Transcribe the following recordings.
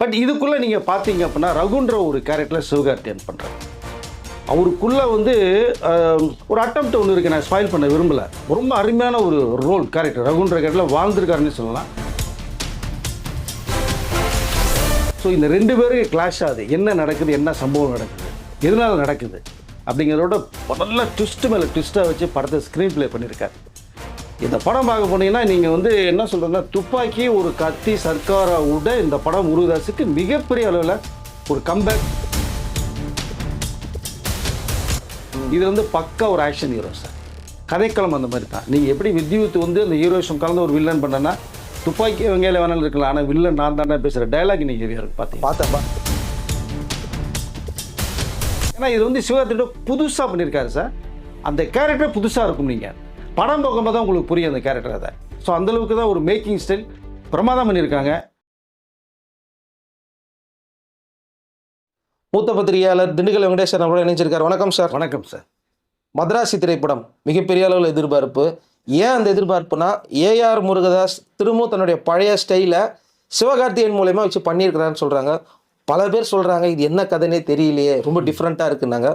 But இதுக்குள்ளே நீங்கள் பார்த்தீங்க அப்படின்னா ரகுன்ற ஒரு கேரக்டரில் சிவகார்த்தியன் பண்ணுறேன் அவருக்குள்ளே வந்து ஒரு அட்டம்ப்ட் ஒன்று இருக்குது நான் ஸ்பாயில் பண்ண விரும்பல. ரொம்ப அருமையான ஒரு ரோல் கேரக்டர் ரகுன்ற கேரக்டரில் வாழ்ந்துருக்காருன்னு சொல்லலாம். ஸோ இந்த ரெண்டு பேருக்கு கிளாஷ் ஆகுது. என்ன நடக்குது? என்ன சம்பவம் நடக்குது? எதனால நடக்குது? அப்படிங்கிறதோட நல்ல ட்விஸ்ட் மேலே ட்விஸ்ட்டாக வச்சு படத்தை ஸ்க்ரீன் ப்ளே பண்ணியிருக்காரு இந்த படம் பார்க்க போனீங்கன்னா நீங்கள் வந்து என்ன சொல்கிறதுனா துப்பாக்கி ஒரு கத்தி சர்க்காரை விட இந்த படம் முருகதாஸுக்கு மிகப்பெரிய அளவில் ஒரு கம்பேக் இது வந்து பக்கா ஒரு ஆக்ஷன் ஹீரோ சார் கதைக்களம் அந்த மாதிரி தான். நீங்கள் எப்படி வித்யுத் வந்து அந்த ஹீரோஷம் கலந்து ஒரு வில்லன் பண்ணனா துப்பாக்கி வங்கையில் வேணாலும் இருக்கலாம் ஆனால் வில்லன் நான் தானே பேசுகிற டைலாக் இன்னைக்கு ஹெவியாக இருக்கு பார்த்தீங்க பார்த்தேன்ப்பா ஏன்னா இது வந்து சிவகார்த்தியோட புதுசாக பண்ணியிருக்காரு சார் அந்த கேரக்டர் புதுசாக இருக்கும் நீங்கள் படம் பார்க்கும்போது தான் உங்களுக்கு புரியும் அந்த கேரக்டர் அதை ஸோ அந்தளவுக்கு தான் ஒரு மேக்கிங் ஸ்டைல் பிரமாதம் பண்ணியிருக்காங்க. மூத்த பத்திரிகையாளர் திண்டுக்கல் வெங்கடேஸ்வரன் அவரோட இணைஞ்சிருக்கார். வணக்கம் சார். வணக்கம் சார். மദ്രാசி திரைப்படம் மிகப்பெரிய அளவில் எதிர்பார்ப்பு. ஏன் அந்த எதிர்பார்ப்புனா ஏஆர் முருகதாஸ் திரும்பவும் தன்னுடைய பழைய ஸ்டைலை சிவகார்த்திகேயன் மூலயமா வச்சு பண்ணியிருக்கிறான்னு சொல்கிறாங்க பல பேர் சொல்கிறாங்க இது என்ன கதைனே தெரியலையே ரொம்ப டிஃப்ரெண்ட்டாக இருக்குன்னாங்க.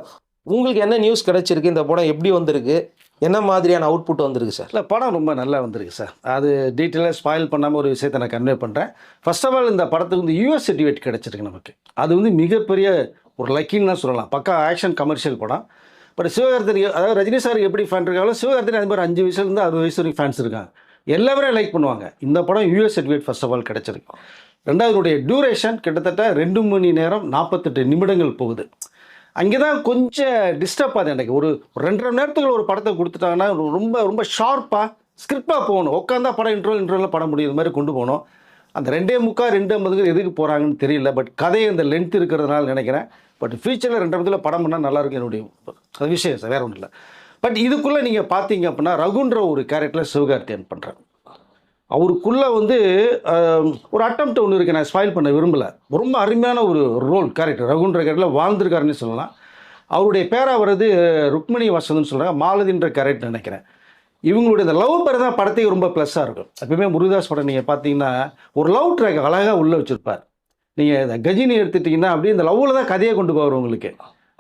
உங்களுக்கு என்ன நியூஸ் கிடைச்சிருக்கு? இந்த படம் எப்படி வந்திருக்கு? என்ன மாதிரியான அவுட்புட் வந்திருக்கு சார் இல்லை படம் ரொம்ப நல்லா வந்திருக்கு சார் அது டீட்டெயிலாக ஸ்பாயில் பண்ணாமல் ஒரு விஷயத்தை நான் கன்வே பண்ணுறேன் ஃபர்ஸ்ட் ஆஃப் ஆல் இந்த படத்துக்கு வந்து யூஎஸ் சர்டிஃபிகேட் கிடச்சிருக்கு நமக்கு. அது வந்து மிகப்பெரிய ஒரு லக்கின்னு தான் சொல்லலாம். பக்கா ஆக்ஷன் கமர்ஷியல் படம். பட் சிவகார்த்தனி அதாவது ரஜினி சார் எப்படி ஃபேன் இருக்காங்களோ சிவகார்த்தனி அது மாதிரி அஞ்சு வயசுலேருந்து அறுபது வயசு வரைக்கும் ஃபேன்ஸ் இருக்காங்க. எல்லாருமே லைக் பண்ணுவாங்க. இந்த படம் US certificate first of all கிடச்சிருக்கு. ரெண்டாவதுடைய டியூரேஷன் கிட்டத்தட்ட ரெண்டு மணி நேரம் நாற்பத்தெட்டு நிமிடங்கள் போகுது. அங்கே தான் கொஞ்சம் டிஸ்டர்ப் ஆகுது எனக்கு. ஒரு ரெண்டரை மணி நேரத்துக்கு ஒரு படத்தை கொடுத்துட்டாங்கன்னா ரொம்ப ரொம்ப ஷார்ப்பாக ஸ்கிரிப்டாக போகணும். உட்காந்தா படம் இன்ட்ரோல் இன்ட்ரோவில் படம் முடியும் இது மாதிரி கொண்டு போகணும். அந்த ரெண்டே முக்கால் ரெண்டு ஐம்பதுக்கு எதுக்கு போகிறாங்கன்னு தெரியல. பட் கதை அந்த லென்த் இருக்கிறதுனால நினைக்கிறேன். பட் ஃபியூச்சரில் ரெண்டு ஐம்பதுல படம் பண்ணால் நல்லா இருக்கும் என்னுடைய அது விஷயம் சார் வேற ஒன்றும் இல்லை. பட் இதுக்குள்ளே நீங்கள் பார்த்தீங்க அப்படின்னா ரகுன்ற ஒரு கேரக்டரில் சிவகார்த்தியன் பண்ணுறேன் அவருக்குள்ளே வந்து ஒரு அட்டம்ப்ட் ஒன்று இருக்குது நான் ஸ்பாயில் பண்ண விரும்பலை. ரொம்ப அருமையான ஒரு ரோல் கேரக்டர் ரகுன்ற கேரக்டரில் வாழ்ந்திருக்காருன்னு சொல்லலாம். அவருடைய பேராக வர்றது ருக்மிணி வசந்தன்னு சொல்கிறாங்க மாலதின்ற கேரக்டர் நினைக்கிறேன். இவங்களுடைய இந்த லவ் பேர் தான் படத்தையும் ரொம்ப ப்ளஸ்ஸாக இருக்கும். எப்பவுமே முருகதாஸ் படம் நீங்கள் பார்த்தீங்கன்னா ஒரு லவ் ட்ராக் அழகாக உள்ளே வச்சுருப்பார். நீங்கள் இந்த கஜினி எடுத்துட்டிங்கன்னா அப்படியே இந்த லவ்வில் தான் கதையை கொண்டு போவார் உங்களுக்கு.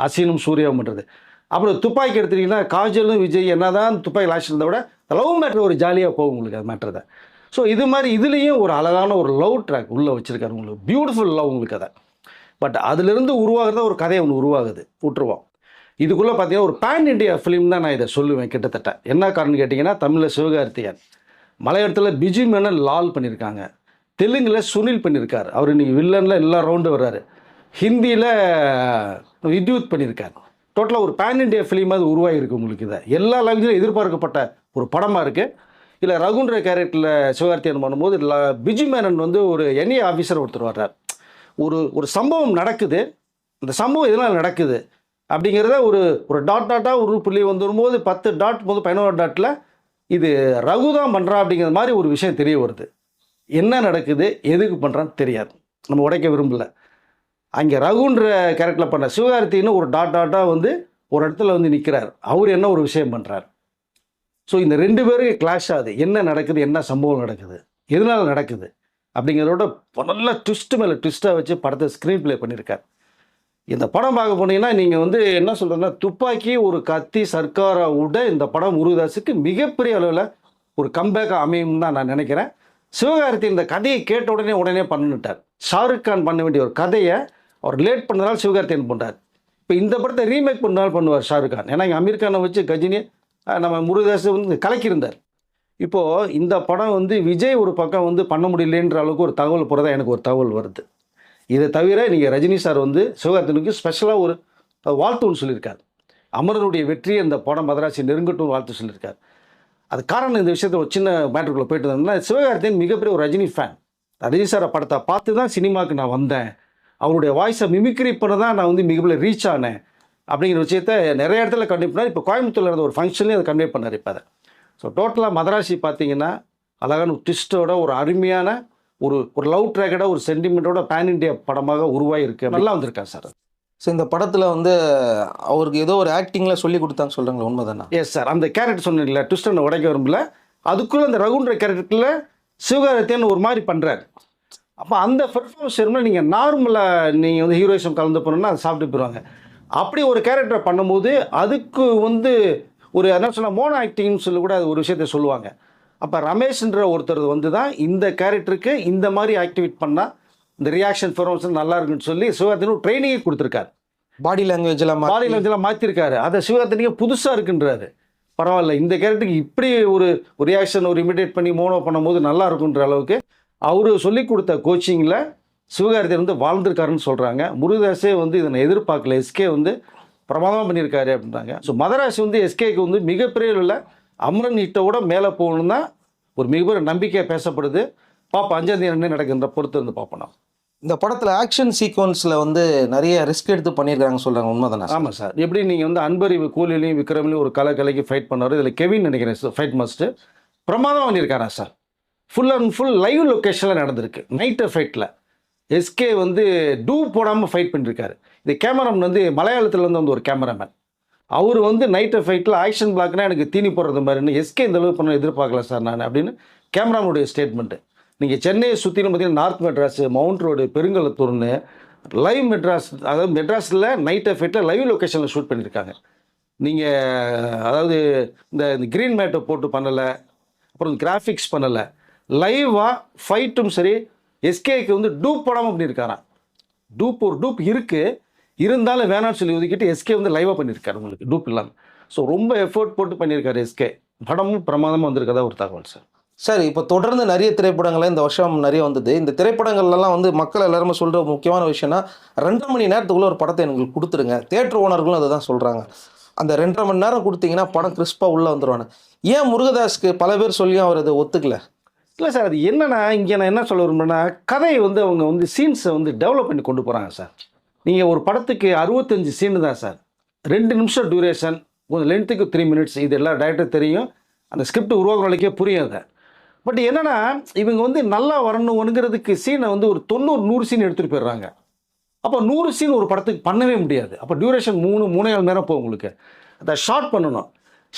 அசீனும் சூர்யாவும்ன்றது பண்ணுறது அப்புறம் துப்பாக்கி எடுத்துட்டிங்கன்னா காஜலும் விஜய் என்ன தான் துப்பாக்கி லாஸ்ட் இருந்த விட லவ் மேட்ரு ஒரு ஜாலியாக போகும் உங்களுக்கு அது மேட்ரு தான். ஸோ இது மாதிரி இதுலேயும் ஒரு அழகான ஒரு லவ் ட்ராக் உள்ளே வச்சுருக்காரு உங்களுக்கு. பியூட்டிஃபுல் லவ் உங்களுக்கு கதை பட் அதுலேருந்து உருவாகிறத ஒரு கதை ஒன்று உருவாகுது. விட்டுருவோம். இதுக்குள்ளே பார்த்தீங்கன்னா ஒரு பேன் இண்டியா ஃபிலிம் தான் நான் இதை சொல்லுவேன் கிட்டத்தட்ட. என்ன காரணம் கேட்டிங்கன்னா தமிழில் சிவகார்த்திகன் மலையாளத்தில் பிஜி மேனன் லால் பண்ணியிருக்காங்க தெலுங்கில் சுனில் பண்ணியிருக்கார் அவர் இன்னைக்கு வில்லனில் எல்லா ரவுண்டு வர்றாரு. ஹிந்தியில் வித்யூத் பண்ணியிருக்கார் டோட்டலாக ஒரு பேன் இண்டியா ஃபிலிம் அது உருவாகிருக்கு உங்களுக்கு இதை. எல்லா லாங்குவேஜிலும் எதிர்பார்க்கப்பட்ட ஒரு படமாக இருக்குது இல்லை ரகுன்ற கேரக்டரில் சிவகார்த்தியன் பண்ணும்போது ல- பிஜு மேனன் வந்து ஒரு என்ஐ ஆஃபீஸர் ஒருத்தர் வர்றார். ஒரு ஒரு சம்பவம் நடக்குது. அந்த சம்பவம் எதனால் நடக்குது? அப்படிங்கிறத ஒரு ஒரு டாட் டாட்டாக ஒரு புள்ளி வந்துடும்போது பத்து டாட் போது பதினோரு டாட்டில் இது ரகு தான் பண்ணுறா அப்படிங்கிற மாதிரி ஒரு விஷயம் தெரிய வருது. என்ன நடக்குது? எதுக்கு பண்ணுறான்னு தெரியாது. நம்ம உடைக்க விரும்பல. அங்கே ரகுன்ற கேரக்டரில் பண்ண சிவகார்த்தின்னு ஒரு டாட் டாட்டாக வந்து ஒரு இடத்துல வந்து நிற்கிறார் அவர் என்ன ஒரு விஷயம் பண்ணுறார் ஸோ இந்த ரெண்டு பேரும் கிளாஷ் ஆகுது. என்ன நடக்குது? என்ன சம்பவம் நடக்குது? எதனால் நடக்குது? அப்படிங்கிறதோட நல்ல ட்விஸ்ட் மேலே ட்விஸ்ட்டாக வச்சு படத்தை ஸ்க்ரீன் ப்ளே பண்ணியிருக்கார் இந்த படம் பார்க்க போனீங்கன்னா நீங்கள் வந்து என்ன சொல்கிறதுனா துப்பாக்கி ஒரு கத்தி சர்க்காரை விட இந்த படம் முருகதாஸுக்கு மிகப்பெரிய அளவில் ஒரு கம்பேக்காக அமையும் தான் நான் நினைக்கிறேன். சிவகார்த்தி இந்த கதையை கேட்ட உடனே உடனே பண்ணிட்டார். ஷாருக் கான் பண்ண வேண்டிய ஒரு கதையை அவர் லேட் பண்ணதால் சிவகார்த்தியன் பண்ணுறார் இப்போ இந்த படத்தை ரீமேக் பண்ணால் பண்ணுவார் ஷாருக் கான். ஏன்னா இங்கே அமீர் கானை வச்சு கஜினி நம்ம முருகதாஸ் வந்து கலக்கியிருந்தார். இப்போது இந்த படம் வந்து விஜய் ஒரு பக்கம் வந்து பண்ண முடியலன்ற அளவுக்கு ஒரு தகவல் போகிறதா எனக்கு ஒரு தகவல் வருது. இதை தவிர நீங்கள் ரஜினி சார் வந்து சிவகார்த்தினுக்கு ஸ்பெஷலாக ஒரு வாழ்த்து ஒன்று சொல்லியிருக்காரு. அமரனுடைய வெற்றியை இந்த படம் மதராசி நெருங்கட்டும் வாழ்த்து சொல்லியிருக்காரு. அது காரணம் இந்த விஷயத்தில் ஒரு சின்ன மேட்டருக்குள்ளே போயிட்டு இருந்தோம்னா சிவகார்த்தியன் மிகப்பெரிய ஒரு ரஜினி ஃபேன் ரஜினி சாரை படத்தை பார்த்து தான் சினிமாவுக்கு நான் வந்தேன். அவருடைய வாய்ஸை மிமிக்ரி பண்ண தான் நான் வந்து மிகப்பெரிய ரீச் ஆனேன். அப்படிங்கிற விஷயத்த நிறைய இடத்துல கன்வே பண்ணார். இப்போ கோயம்புத்தூர்ல இருந்த ஒரு ஃபங்க்ஷன்லேயும் அதை கன்வே பண்ணார் இப்போ அதை. ஸோ டோட்டலாக மதராசி பார்த்தீங்கன்னா அழகான ஒரு ட்விஸ்டோட ஒரு அருமையான ஒரு ஒரு லவ் ட்ராக்கோட ஒரு சென்டிமெண்ட்டோட பேன் இண்டியா படமாக உருவாகிருக்கு நல்லா வந்திருக்கா சார்? ஸோ இந்த படத்தில் வந்து அவருக்கு ஏதோ ஒரு ஆக்டிங்கில் சொல்லி கொடுத்தாங்க சொல்கிறாங்களே உண்மைதானா? எஸ் சார் அந்த கேரக்டர் சொன்னீங்களா ட்விஸ்ட் உடைக்க விரும்பல. அதுக்குள்ளே அந்த ரகுன்ற கேரக்டரில் சிவகாரத்தியன் ஒரு மாதிரி பண்ணுறாரு அப்போ அந்த பெர்ஃபார்மன்ஸ் டைமில் நீங்கள் நார்மலாக நீங்கள் வந்து ஹீரோயிசம் கலந்து போனோம்னா அதை சாப்பிட்டு போயிடுவாங்க அப்படி ஒரு கேரக்டர் பண்ணும்போது அதுக்கு வந்து ஒரு என்ன சொன்ன மோனோ ஆக்டிங்னு சொல்லி கூட அது ஒரு விஷயத்த சொல்லுவாங்க. அப்போ ரமேஷ்ன்ற ஒருத்தர் வந்து தான் இந்த கேரக்டருக்கு இந்த மாதிரி ஆக்டிவேட் பண்ணால் இந்த ரியாக்ஷன் பெர்ஃபார்மன்ஸ் நல்லா இருக்குன்னு சொல்லி சிவகார்த்தினும் ட்ரைனிங்கே கொடுத்துருக்காரு. பாடி லாங்குவேஜ் எல்லாம் பாடி லாங்குவேஜ்லாம் மாற்றிருக்காரு அதை சிவகார்த்தினிக்கு புதுசாக இருக்குன்றாரு. பரவாயில்ல இந்த கேரக்டருக்கு இப்படி ஒரு ரியாக்ஷன் ஒரு இமிடேட் பண்ணி மோனோ பண்ணும்போது நல்லா இருக்குன்ற அளவுக்கு அவர் சொல்லி கொடுத்த கோச்சிங்கில் சிவகார்த்தி வந்து வாழ்ந்திருக்காருன்னு சொல்கிறாங்க முருகதாஸே வந்து இதனை எதிர்பார்க்கல. எஸ்கே வந்து பிரமாதமாக பண்ணியிருக்காரு அப்படின்றாங்க. ஸோ மதராசி வந்து எஸ்கேக்கு வந்து மிகப்பெரிய உள்ள அமரன் ஹிட்டோட மேலே போகணும் தான் ஒரு மிகப்பெரிய நம்பிக்கையாக பேசப்படுது. பாப்பா அஞ்சாம் தேதி என்ன நடக்குன்ற பொறுத்து வந்து பார்ப்போம் இந்த படத்துல ஆக்ஷன் சீக்வன்ஸ்ல வந்து நிறைய ரிஸ்க் எடுத்து பண்ணியிருக்காங்க சொல்றாங்க. உண்மைதானே சார்? ஆமாம் சார். எப்படி நீங்கள் வந்து அன்பறிவு கூலிலையும் விக்ரம்லையும் ஒரு கலை கலைக்கு ஃபைட் பண்ணாரு இதில் கெவின் நினைக்கிறேன் ஃபைட் மாஸ்டர் பிரமாதம் பண்ணியிருக்காரா sir? Full and full live லொக்கேஷனில் நடந்திருக்கு. நைட்டு ஃபைட்டில் எஸ்கே வந்து டூ போடாமல் ஃபைட் பண்ணியிருக்காரு இது கேமராமேன் வந்து மலையாளத்துலேருந்து வந்து ஒரு கேமராமேன். அவர் வந்து நைட்டு ஃபைட்டில் ஆக்ஷன் பிளாக்னா எனக்கு தீனி போடுறது மாதிரின்னு எஸ்கே இந்த அளவு பண்ண எதிர்பார்க்கல சார் நான் அப்படின்னு கேமராமனுடைய ஸ்டேட்மெண்ட்டு நீங்கள் சென்னையை சுற்றிலும் பார்த்தீங்கன்னா நார்த் மெட்ராஸ் மவுண்ட் ரோடு பெருங்கலத்தூர்னு லைவ் மெட்ராஸ் அதாவது மெட்ராஸில் நைட் எஃபெக்டில் லைவ் லொக்கேஷனில் ஷூட் பண்ணியிருக்காங்க நீங்கள் அதாவது இந்த இந்த க்ரீன் மேட்டை போட்டு பண்ணலை அப்புறம் கிராஃபிக்ஸ் பண்ணலை லைவாக ஃபைட்டும் சரி எஸ்கேக்கு வந்து டூப் படமும் பண்ணியிருக்காராம். டூப் ஒரு டூப் இருக்குது இருந்தாலும் வேணாம்னு சொல்லி ஒதுக்கிட்டு எஸ்கே வந்து லைவாக பண்ணியிருக்காரு உங்களுக்கு டூப் இல்லாமல் ஸோ ரொம்ப எஃபோர்ட் போட்டு பண்ணியிருக்காரு எஸ்கே. படமும் பிரமாதமாக வந்திருக்கதா ஒரு தகவல் சார் சார் இப்போ தொடர்ந்து நிறைய திரைப்படங்கள் இந்த வருஷம் நிறைய வந்தது. இந்த திரைப்படங்கள்லாம் வந்து மக்கள் எல்லாருமே சொல்கிற முக்கியமான விஷயம்னா ரெண்டரை மணி நேரத்துக்குள்ள ஒரு படத்தை எங்களுக்கு கொடுத்துருங்க தேட்டர் ஓனர்களும் அதை தான் சொல்கிறாங்க அந்த ரெண்டரை மணி நேரம் கொடுத்தீங்கன்னா படம் கிறிஸ்பாக உள்ளே வந்துடுவாங்க ஏன் முருகதாஸ்க்கு பல பேர் சொல்லியும் அவர் அதை ஒத்துக்கலை? இல்லை சார் அது என்னென்னா இங்கே நான் என்ன சொல்ல விரும்புறேன்னா கதையை வந்து அவங்க வந்து சீன்ஸை வந்து டெவலப் பண்ணி கொண்டு போகிறாங்க சார். நீங்கள் ஒரு படத்துக்கு அறுபத்தஞ்சு சீனு தான் சார். ரெண்டு நிமிஷம் டியூரேஷன் கொஞ்சம் லென்த்துக்கு த்ரீ மினிட்ஸ் இது எல்லாம் டேரக்டர் தெரியும். அந்த ஸ்கிரிப்ட் உருவாக்குறவங்களுக்கே புரியும் அதை. பட் என்னென்னா இவங்க வந்து நல்லா வரணுங்கிறதுக்கு சீனை வந்து ஒரு தொண்ணூறு நூறு சீன் எடுத்துகிட்டு போயிடுறாங்க. அப்போ நூறு சீன் ஒரு படத்துக்கு பண்ணவே முடியாது. அப்போ டியூரேஷன் மூணு மூணே நாலு நேரம் போகும் உங்களுக்கு. அதை ஷார்ட் பண்ணணும்.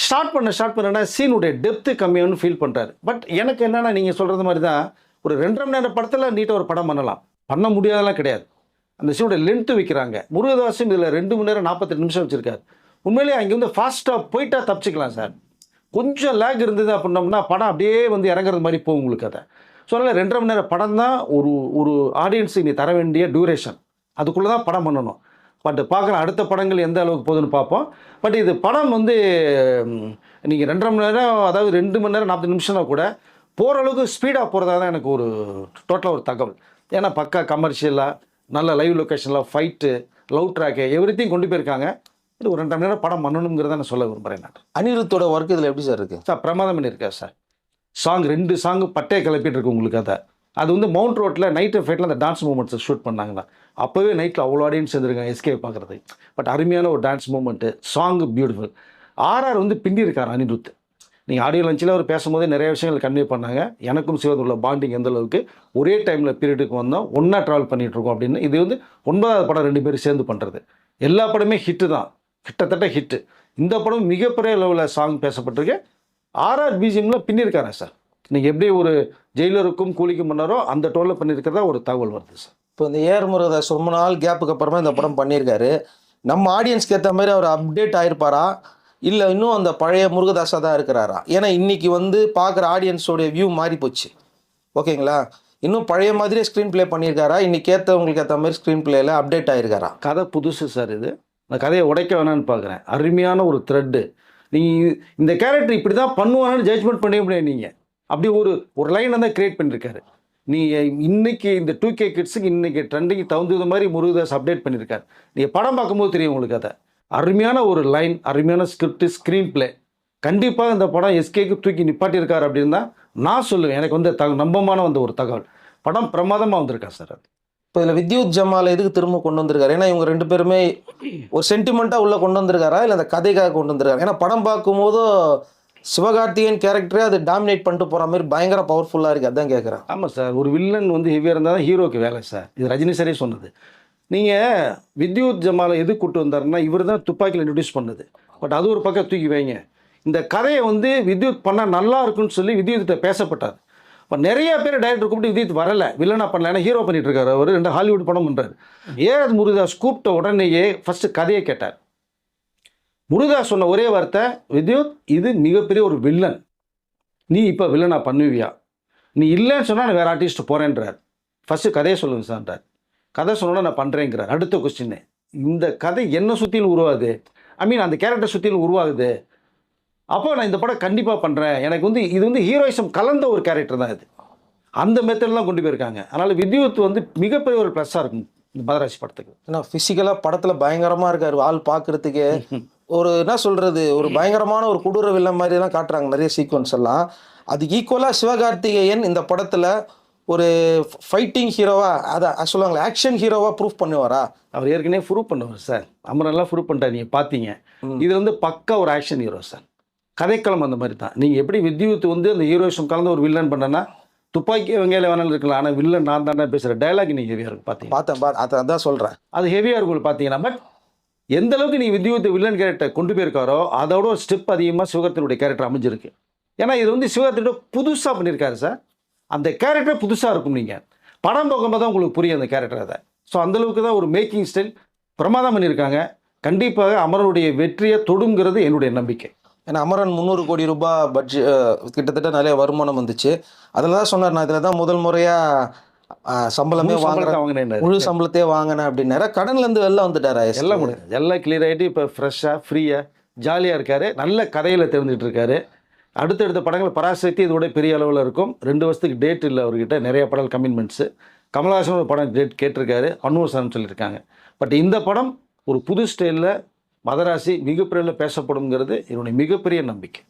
ஸ்டார்ட் பண்ண ஸ்டார்ட் பண்ணனா சீனுடைய டெப்த்து கம்மியானு ஃபீல் பண்ணுறாரு பட் எனக்கு என்னென்னா நீங்கள் சொல்கிறது மாதிரி தான் ஒரு ரெண்டரை மணி நேரம் படத்தில் நீட்டாக ஒரு படம் பண்ணலாம். பண்ண முடியாதெல்லாம் கிடையாது. அந்த சீனுடைய லென்த்து வைக்கிறாங்க. முருகதாசும் இதில் ரெண்டு மணி நேரம் நாற்பத்தெட்டு நிமிஷம் வச்சுருக்காரு. உண்மையிலேயே அங்கே வந்து ஃபாஸ்ட்டாக போயிட்டா தப்பிச்சிக்கலாம் சார் கொஞ்சம் லேக் இருந்தது அப்படின்னோம்னா படம் அப்படியே வந்து இறங்குறது மாதிரி போகும் உங்களுக்கு அதை ஸோ அதனால் ரெண்டரை மணி நேரம் படம் தான் ஒரு ஒரு ஆடியன்ஸுக்கு நீ தர வேண்டிய டியூரேஷன் அதுக்குள்ளே தான் படம் பண்ணணும். பட் பார்க்குற அடுத்த படங்கள் எந்த அளவுக்கு போகுதுன்னு பார்ப்போம். பட் இது படம் வந்து நீங்கள் ரெண்டரை மணி நேரம் அதாவது ரெண்டு மணி நேரம் நாற்பது நிமிஷம்னா கூட போகிற அளவுக்கு ஸ்பீடாக போகிறதா தான் எனக்கு ஒரு டோட்டலாக ஒரு தகவல். ஏன்னா பக்கா கமர்ஷியலாக நல்ல லைவ் லொக்கேஷனில் ஃபைட்டு லவ் ட்ராக்கு எவ்ரி கொண்டு போயிருக்காங்க. இது ஒரு ரெண்டரை மணி நேரம் படம் பண்ணணுங்கிறத நான் சொல்ல விரும்புகிறேன் நான். அனிருத்தோட ஒர்க் இதில் எப்படி சார் இருக்குது சார் பிரமாதம் பண்ணியிருக்கார் சார். சாங் ரெண்டு சாங் பட்டே கிளப்பிட்டு இருக்கு உங்களுக்கு அதை. அது வந்து மவுண்ட் ரோட்டில் நைட் ஃபைட்டில் அந்த டான்ஸ் மூமெண்ட்ஸை ஷூட் பண்ணாங்களா அப்போவே நைட்டில் அவ்வளோ ஆடியன்ஸ் இருந்திருக்காங்க எஸ்கே பார்க்குறது பட் அருமையான ஒரு dance movement song beautiful RR வந்து பின்னிருக்கார் அனிருத். நீங்கள் ஆடியோ லஞ்சில் அவர் பேசும்போதே நிறைய விஷயங்கள் கன்வே பண்ணாங்க. எனக்கும் சிவன் உள்ள பாண்டிங் எந்த அளவுக்கு? ஒரே டைமில் பீரியடுக்கு வந்தோம் ஒன்றா ட்ராவல் பண்ணிகிட்ருக்கோம் அப்படின்னு. இது வந்து ஒன்பதாவது படம் ரெண்டு பேரும் சேர்ந்து பண்ணுறது எல்லா படமே ஹிட்டு தான். கிட்டத்தட்ட ஹிட்டு இந்த படம் மிகப்பெரிய லெவலில் சாங் பேசப்பட்டிருக்கு. ஆர்ஆர் பிஜிஎம்ல பின்னிருக்காரா சார்? நீங்கள் எப்படி ஒரு ஜெயிலருக்கும் கூலிக்கும் பண்ணாரோ அந்த டோலில் பண்ணியிருக்கிறதா ஒரு தகவல் வருது சார் இப்போ இந்த ஏஆர் முருகதாஸ் ரொம்ப நாள் கேப்புக்கு அப்புறமா இந்த படம் பண்ணியிருக்காரு. நம்ம ஆடியன்ஸ்க்கு ஏற்ற மாதிரி அவர் அப்டேட் ஆயிருப்பாரா? இல்லை இன்னும் அந்த பழைய முருகதாஸாக தான் இருக்கிறாரா? ஏன்னா இன்னைக்கு வந்து பார்க்குற ஆடியன்ஸோடைய வியூ மாறி போச்சு. ஓகேங்களா? இன்னும் பழைய மாதிரியே ஸ்க்ரீன் ப்ளே பண்ணியிருக்காரா? இன்னைக்கு ஏற்றவங்களுக்கு ஏற்ற மாதிரி ஸ்க்ரீன் பிளேல அப்டேட் ஆயிருக்காரா? கதை புதுசு சார் இது. நான் கதையை உடைக்க வேணாம்னு பார்க்குறேன். அருமையான ஒரு த்ரெட்டு நீங்கள் இந்த கேரக்டர் இப்படி தான் பண்ணுவானு ஜட்ஜ்மெண்ட் பண்ணவே முடியாது நீங்கள் அப்படி ஒரு ஒரு லைனை தான் கிரியேட் பண்ணியிருக்காரு நீ இன்னைக்கு இந்த டூ கே கிட்ஸுக்கு இன்னைக்கு ட்ரெண்டிங் தகுந்த மாதிரி முருகதாஸ் அப்டேட் பண்ணியிருக்காரு நீங்கள் படம் பார்க்கும்போது தெரியும் உங்களுக்கு அதை. அருமையான ஒரு லைன் அருமையான ஸ்கிரிப்ட் ஸ்க்ரீன் பிளே கண்டிப்பாக இந்த படம் எஸ்கேக்கு தூக்கி நிப்பாட்டியிருக்காரு அப்படின்னு தான் நான் சொல்லுவேன். எனக்கு வந்து தக நம்பமான வந்த ஒரு தகவல். படம் பிரமாதமாக வந்திருக்கா சார் அது? இப்போ இதில் வித்யுத் ஜமால் எதுக்கு திரும்ப கொண்டு வந்திருக்காரு? ஏன்னா இவங்க ரெண்டு பேருமே ஒரு சென்டிமெண்ட்டாக உள்ளே கொண்டு வந்திருக்காரா? இல்லை அந்த கதைக்காக கொண்டு வந்திருக்காரு? ஏன்னா படம் பார்க்கும்போது சிவகார்த்திகேயன் கேரக்டரே அது டாமினேட் பண்ணிட்டு போகிற மாதிரி பயங்கர பவர்ஃபுல்லாக இருக்குது அதான் கேட்குறேன் ஆமாம் சார் ஒரு வில்லன் வந்து ஹெவியாக இருந்தால் தான் ஹீரோக்கு வேலை சார். இது ரஜினி சாரே சொன்னது. நீங்கள் வித்யுத் ஜமாலை எது கூட்டு வந்தாருன்னா இவர் தான் துப்பாக்கியில் இன்ட்ரடியூஸ் பண்ணது. பட் அது ஒரு பக்கம் தூக்கி வைங்க. இந்த கதையை வந்து வித்யுத் பண்ணால் நல்லா இருக்குன்னு சொல்லி வித்யுத்திட்ட பேசப்பட்டார். இப்போ நிறைய பேர் டைரக்டர் கூப்பிட்டு வித்யுத் வரல வில்லனா பண்ணல ஏன்னா ஹீரோ பண்ணிட்டு இருக்காரு. அவர் ரெண்டு ஹாலிவுட் படம் பண்ணுறாரு ஏஆர் முருகதாஸ் கூப்பிட்ட உடனேயே ஃபர்ஸ்ட் கதையை கேட்டார். முருகா சொன்ன ஒரே வார்த்தை வித்யோத் இது மிகப்பெரிய ஒரு வில்லன் நீ இப்போ வில்லனாக பண்ணுவியா? நீ இல்லைன்னு சொன்னால் நான் வேறு ஆர்டிஸ்ட் போகிறேன்றார் ஃபஸ்ட்டு கதையை சொல்லுங்க சார்ன்றார் கதை சொன்னோட நான் பண்ணுறேங்கிறார் அடுத்த கொஸ்டின் இந்த கதை என்ன சுற்றிலும் உருவாகுது. ஐ மீன் அந்த கேரக்டர் சுற்றிலும் உருவாகுது. அப்போ நான் இந்த படம் கண்டிப்பாக பண்ணுறேன் எனக்கு வந்து இது வந்து ஹீரோயிசம் கலந்த ஒரு கேரக்டர் தான் இது. அந்த மெத்தட்லாம் கொண்டு போயிருக்காங்க. அதனால் வித்யுத் வந்து மிகப்பெரிய ஒரு ப்ளஸ்ஸாக இருக்கும். இந்த மதராசி படத்துக்கு. ஏன்னா ஃபிசிக்கலாக படத்தில் பயங்கரமாக இருக்காரு. ஆள் பார்க்கறதுக்கே ஒரு என்ன சொல்கிறது ஒரு பயங்கரமான ஒரு கொடூர வில்லன் மாதிரி தான் காட்டுறாங்க நிறைய சீக்வன்ஸ் எல்லாம். அதுக்கு ஈக்குவலாக சிவகார்த்திகேயன் இந்த படத்தில் ஒரு ஃபைட்டிங் ஹீரோவா அதை சொல்லுவாங்களே ஆக்ஷன் ஹீரோவா ப்ரூஃப் பண்ணுவாரா? அவர் ஏற்கனவே ப்ரூவ் பண்ணுவார் சார். அமரெல்லாம் ப்ரூவ் பண்ணிட்டார் நீங்கள் பார்த்தீங்க இது வந்து பக்கா ஒரு ஆக்ஷன் ஹீரோ சார். கதைக்களம் அந்த மாதிரி தான். நீங்கள் எப்படி வித்யுத் வந்து அந்த ஹீரோயிசம் கலந்த ஒரு வில்லன் பண்ணனா துப்பாக்கி வெங்காயில வேணாலும் இருக்கலாம். ஆனால் வில்லன் நான் தானே பேசுகிற டைலாக் நீங்கள் ஹெவியாக இருக்கும் பார்த்தீங்க பார்த்தேன் பா அதை அதான் சொல்கிறேன் அது ஹெவியாக இருக்கும் பார்த்தீங்கன்னா பட் எந்த அளவுக்கு நீங்கள் வித்யுத் வில்லன் கேரக்டர் கொண்டு போயிருக்காரோ அதோட ஒரு ஸ்டெப் அதிகமாக சிவகத்தினுடைய கேரக்டர் அமைஞ்சிருக்கு. ஏன்னா இது வந்து சிவகத்தினோட புதுசாக பண்ணியிருக்காரு சார் அந்த கேரக்டர் புதுசாக இருக்கும் நீங்கள் படம் பார்க்கும்போது தான் உங்களுக்கு புரியும் அந்த கேரக்டர் அதை. ஸோ அந்தளவுக்கு தான் ஒரு மேக்கிங் ஸ்டைல் பிரமாதம் பண்ணியிருக்காங்க. கண்டிப்பாக அமரனுடைய வெற்றியை தொடுங்கிறது என்னுடைய நம்பிக்கை. ஏன்னா அமரன் முந்நூறு கோடி ரூபாய் பட்ஜெட் கிட்டத்தட்ட நிறைய வருமானம் வந்துச்சு. அதில் தான் சொன்னார் நான் இதில் தான் முதல் முறையாக சம்பளமே வாங்குறேன். முழு சம்பளத்தையே வாங்கினேன் அப்படின்னாரு. கடன்லேருந்து வெளில வந்துட்டாரா எல்லாம் முடியாது எல்லாம் கிளியர் ஆகிட்டு இப்போ ஃப்ரெஷ்ஷாக ஃப்ரீயாக ஜாலியாக இருக்காரு. நல்ல கதையில் தெரிஞ்சுட்டு இருக்காரு. அடுத்தடுத்த படங்கள் பராசக்தி இதோட பெரிய அளவில் இருக்கும். ரெண்டு வருஷத்துக்கு டேட் இல்லை அவர்கிட்ட. நிறைய படம் கமிட்மெண்ட்ஸு கமல்ஹாசன் ஒரு படம் டேட் கேட்டிருக்காரு. அன்னூர் சொல்லியிருக்காங்க. பட் இந்த படம் ஒரு புது ஸ்டைலில் மதராசி மிகப்பெரிய பேசப்படுங்கிறது என்னுடைய மிகப்பெரிய நம்பிக்கை.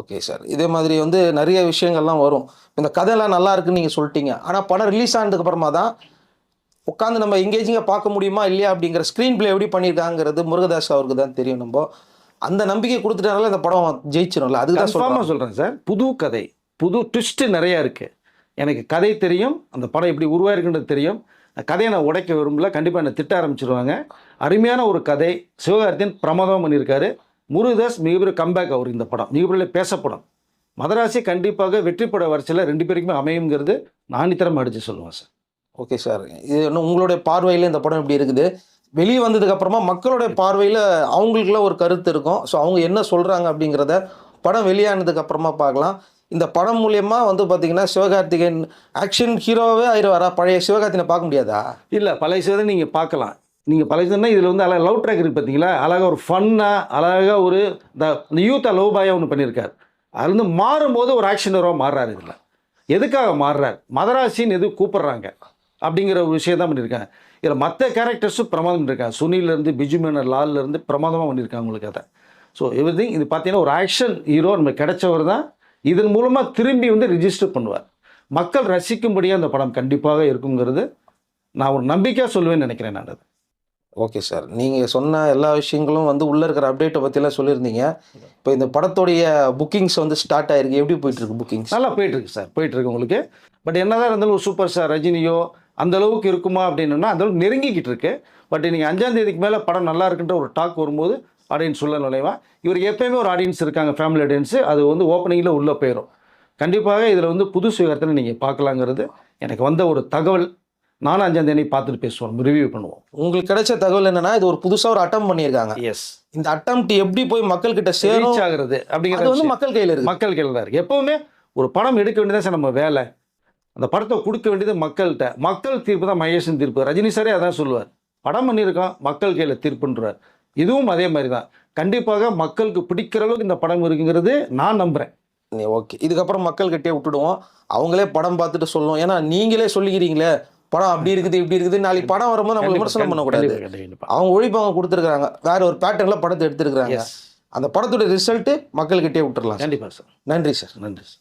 Okay sir. இதே மாதிரி வந்து நிறைய விஷயங்கள்லாம் வரும். இந்த கதையெல்லாம் நல்லா இருக்குன்னு நீங்கள் சொல்லிட்டீங்க. ஆனால் படம் ரிலீஸ் ஆனதுக்கு அப்புறமா தான் உட்காந்து நம்ம எங்கேஜிங்காக பார்க்க முடியுமா இல்லையா அப்படிங்கிற ஸ்க்ரீன் ப்ளே எப்படி பண்ணியிருக்காங்கிறது முருகதாஸ் அவருக்கு தான் தெரியும் நம்ம. அந்த நம்பிக்கை கொடுத்துட்டனால இந்த படம் ஜெயிச்சிடும்ல அதுக்கு தான் கன்ஃபார்மாக சொல்கிறேன் சார். புது கதை. புது ட்விஸ்ட்டு நிறையா இருக்குது எனக்கு கதை தெரியும். அந்த படம் எப்படி உருவாயிருக்குன்றது தெரியும். கதையை நான் உடைக்க விரும்பல. கண்டிப்பாக என்னை திட்ட ஆரம்பிச்சிருவாங்க. அருமையான ஒரு கதை. சிவகார்த்தியன் பிரமாதம் பண்ணியிருக்காரு. முருகதாஸ் மிகப்பெரிய கம்பேக் அவர் இந்த படம். மிகப்பெரிய பேசப்படும் மதராசி கண்டிப்பாக வெற்றி பட வரிசையில் ரெண்டு பேருக்குமே அமையுங்கிறது நாணித்தரம் அடித்து சொல்லுவேன் சார். Okay sir. இது இன்னும் உங்களுடைய பார்வையில் இந்த படம் எப்படி இருக்குது. வெளியே வந்ததுக்கப்புறமா மக்களுடைய பார்வையில் அவங்களுக்குலாம் ஒரு கருத்து இருக்கும். ஸோ அவங்க என்ன சொல்கிறாங்க அப்படிங்கிறத படம் வெளியானதுக்கப்புறமா பார்க்கலாம். இந்த படம் மூலியமாக வந்து பார்த்தீங்கன்னா சிவகார்த்திகேயன் ஆக்ஷன் ஹீரோவே ஆயிடுவாரா பழைய சிவகார்த்திகனை பார்க்க முடியாதா? இல்லை பழைய சேதை நீங்கள் பார்க்கலாம். நீங்கள் பழைய சேதனா இதில் வந்து அழகாக லவ் ட்ராக் இருக்குது பார்த்தீங்களா அழகாக ஒரு ஃபன்னாக அழகாக ஒரு இந்த இந்த லவ் பாயாக ஒன்று பண்ணியிருக்காரு அது வந்து மாறும்போது ஒரு ஆக்ஷன் ஹீரோவாக மாறுறாரு இதில். எதுக்காக மாறுறார்? மதராசின்னு எது கூப்பிட்றாங்க? அப்படிங்கிற ஒரு விஷயம் தான் பண்ணியிருக்காங்க இதில் மற்ற கேரக்டர்ஸும் பிரமாதம் பண்ணியிருக்காங்க சுனிலேருந்து பிஜுமேனர் லால்லேருந்து பிரமாதமாக பண்ணியிருக்காங்க உங்களுக்கு அதை. ஸோ எவ்ரி இது பார்த்தீங்கன்னா ஒரு ஆக்ஷன் ஹீரோ நம்ம கிடைச்சவர் தான் இதன் மூலமாக திரும்பி வந்து ரிஜிஸ்டர் பண்ணுவார். மக்கள் ரசிக்கும்படியாக அந்த படம் கண்டிப்பாக இருக்குங்கிறது நான் ஒரு நம்பிக்கையாக சொல்லுவேன்னு நினைக்கிறேன் நான் அது. ஓகே சார் நீங்கள் சொன்ன எல்லா விஷயங்களும் வந்து உள்ளே இருக்கிற அப்டேட்டை பற்றிலாம் சொல்லியிருந்தீங்க. இப்போ இந்த படத்துடைய புக்கிங்ஸ் வந்து ஸ்டார்ட் ஆயிருக்கு. எப்படி போயிட்டு இருக்கு புக்கிங்ஸ் நல்லா போயிட்டுருக்கு சார் போயிட்டுருக்கு உங்களுக்கு. பட் என்னதான் இருந்தாலும் ஒரு சூப்பர் ஸ்டார் ரஜினியோ அந்த அளவுக்கு இருக்குமா அப்படின்னா அந்த அளவுக்கு நெருங்கிக்கிட்டு இருக்கு. பட் நீங்கள் அஞ்சாம் தேதிக்கு மேலே படம் நல்லா இருக்குன்ற ஒரு டாக் வரும்போது ஆடியன்ஸ் உள்ள நுழைவா? இவர் எப்பயுமே ஒரு ஆடியன்ஸ் இருக்காங்க ஃபேமிலி ஆடியன்ஸு அது வந்து ஓப்பனிங்கில் உள்ளே போயிடும் கண்டிப்பாக இதில் வந்து புது சுயகத்தில் நீங்கள் பார்க்கலாங்கிறது எனக்கு வந்த ஒரு தகவல். நானும் அஞ்சாம் தேதி பார்த்துட்டு பேசுவோம் ரிவ்யூ பண்ணுவோம். உங்களுக்கு கிடைச்ச தகவல் என்னன்னா இது ஒரு புதுசாக ஒரு அட்டம் பண்ணியிருக்காங்க. எஸ் இந்த அட்டம் எப்படி போய் மக்கள் கிட்ட சேரும்? ஆகுறது அப்படிங்கிறது வந்து மக்கள் கையில் இருக்கு. மக்கள் கையில் தான் இருக்குது எப்போவுமே ஒரு படம் எடுக்க வேண்டியதான் சார் நம்ம வேலை. அந்த படத்தை கொடுக்க வேண்டியது மக்கள்கிட்ட. மக்கள் தீர்ப்பு தான் மகேஷன் தீர்ப்பு. ரஜினி சாரே அதான் சொல்லுவார். படம் பண்ணியிருக்கோம் மக்கள் கையில் தீர்ப்புன்றார். இதுவும் அதே மாதிரி தான் கண்டிப்பாக மக்களுக்கு பிடிக்கிற அளவுக்கு இந்த படம் இருக்குங்கிறது நான் நம்புகிறேன் ஓகே. இதுக்கப்புறம் மக்கள் கிட்டே விட்டுடுவோம். அவங்களே படம் பார்த்துட்டு சொல்லுவோம் ஏன்னா நீங்களே சொல்லிக்கிறீங்களே படம் அப்படி இருக்குது இப்படி இருக்குது நாளைக்கு படம் வரும்போது நம்ம விமர்சனம் பண்ணக்கூடாது. அவங்க ஒழிப்பு அவங்க கொடுத்துருக்காங்க வேற ஒரு பேட்டர்ல படத்தை எடுத்திருக்காங்க எஸ் அந்த படத்துடைய ரிசல்ட்டு மக்கள்கிட்டே விட்டுறலாம் கண்டிப்பாக சார் நன்றி சார் நன்றி சார்